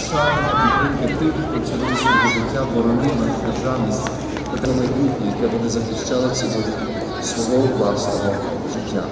тих, хто своє життя, боронив нашу державність та майбутнє, яке вони захищали в свого власного життя.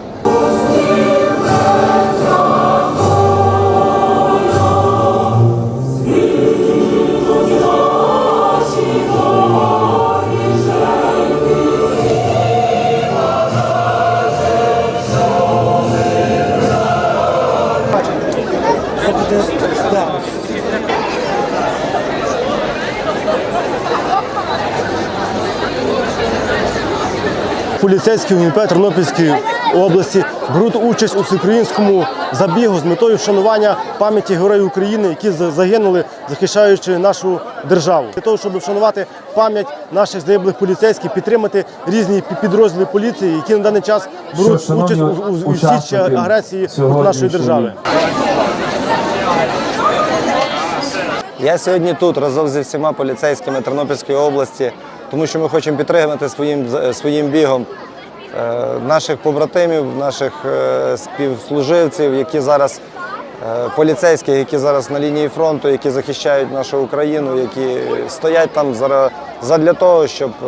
Поліцейські УНП Тернопільської області беруть участь у всеукраїнському забігу з метою вшанування пам'яті героїв України, які загинули, захищаючи нашу державу. Для того, щоб вшанувати пам'ять наших загиблих поліцейських, підтримати різні підрозділи поліції, які на даний час беруть участь у, у, у січі агресії проти нашої держави. Я сьогодні тут разом зі всіма поліцейськими Тернопільської області, тому що ми хочемо підтримати своїм, своїм бігом е, наших побратимів, наших е, співслуживців, які зараз е, поліцейські, які зараз на лінії фронту, які захищають нашу Україну, які стоять там задля того, щоб е,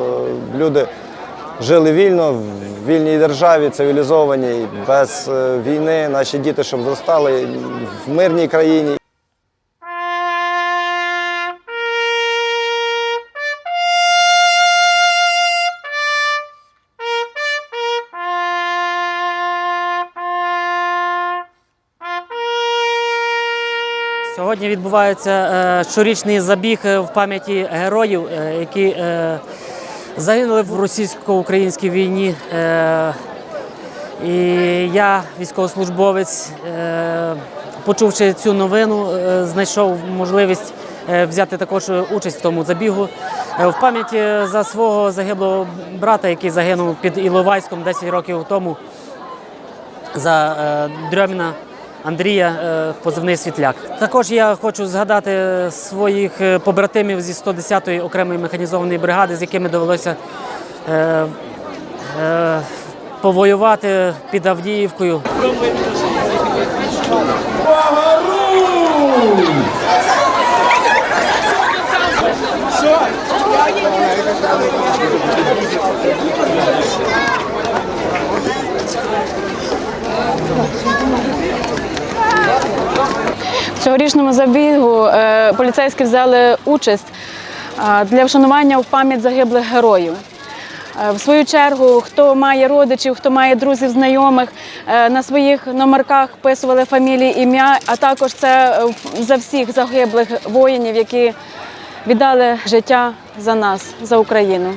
люди жили вільно в вільній державі, цивілізованій, без е, війни. Наші діти, щоб зростали в мирній країні. Сьогодні відбувається е, щорічний забіг е, в пам'яті героїв, е, які загинули в російсько-українській війні. І я, військовослужбовець, почувши цю новину, знайшов можливість взяти також участь в тому забігу. В пам'ять е, за свого загиблого брата, який загинув під Іловайськом 10 років тому за Дрьоміна Андрія, е, позивний світляк. Також я хочу згадати своїх е, побратимів зі 110-ї окремої механізованої бригади, з якими довелося е, е, повоювати під Авдіївкою. Цьогорічному забігу е, поліцейські взяли участь для вшанування в пам'ять загиблих героїв. Е, В свою чергу, хто має родичів, хто має друзів, знайомих, е, на своїх номерках вписували фамілії, ім'я, а також це за всіх загиблих воїнів, які віддали життя за нас, за Україну.